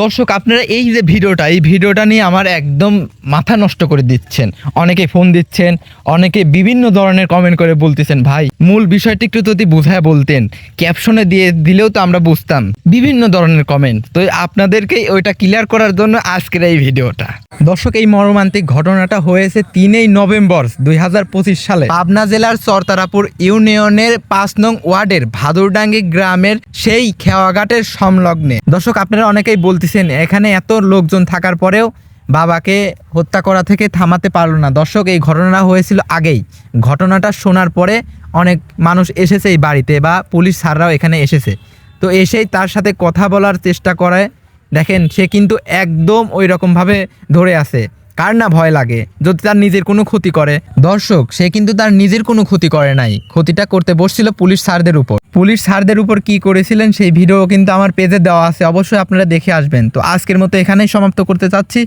দর্শক, আপনারা এই যে ভিডিওটা, এই ভিডিওটা নিয়ে আমার একদম মাথা নষ্ট করে দিচ্ছেন। অনেকে ফোন দিচ্ছেন, অনেকে বিভিন্ন ধরনের কমেন্ট করে বলতেছেন, ভাই, মূল বিষয়টি একটু যদি বুঝায় বলতেন ক্যাপশনে দিয়ে দিলেও তো আমরা বুঝতাম। বিভিন্ন ধরনের কমেন্ট তো আপনাদেরকেই ওইটা ক্লিয়ার করার জন্য আজকের এই ভিডিওটা। দর্শক, এই মর্মান্তিক ঘটনাটা হয়েছে তিনই নভেম্বর দুই হাজার পঁচিশ সালে। পাবনা জেলার চরতারাপুর ইউনিয়নের পাঁচ নং ওয়ার্ডের ভাদুরডাঙ্গি গ্রামের সেই খেওয়াঘাটের সংলগ্নে দর্শক, আপনারা অনেকেই বলতেছেন, এখানে এত লোকজন থাকার পরেও বাবাকে হত্যা করা থেকে থামাতে পারল না। দর্শক, এই ঘটনাটা হয়েছিল আগেই। ঘটনাটা শোনার পরে অনেক মানুষ এসেছে এই বাড়িতে বা পুলিশ স্যাররাও এখানে এসেছে। তো এসেই তার সাথে কথা বলার চেষ্টা করে দেখেন, সে কিন্তু একদম ওই রকমভাবে ধরে আছে। কার না ভয় লাগে? যদি তার নিজের কোনো ক্ষতি করে, দর্শক, সে কিন্তু তার নিজের কোনো ক্ষতি করে নাই। ক্ষতিটা করতে বসছিল পুলিশ স্যারদের উপর। পুলিশ স্যারদের উপর কি করেছিলেন, সেই ভিডিও কিন্তু আমার পেজে দেওয়া আছে, অবশ্যই আপনারা দেখে আসবেন। তো আজকের মতো এখানেই সমাপ্ত করতে চাচ্ছি।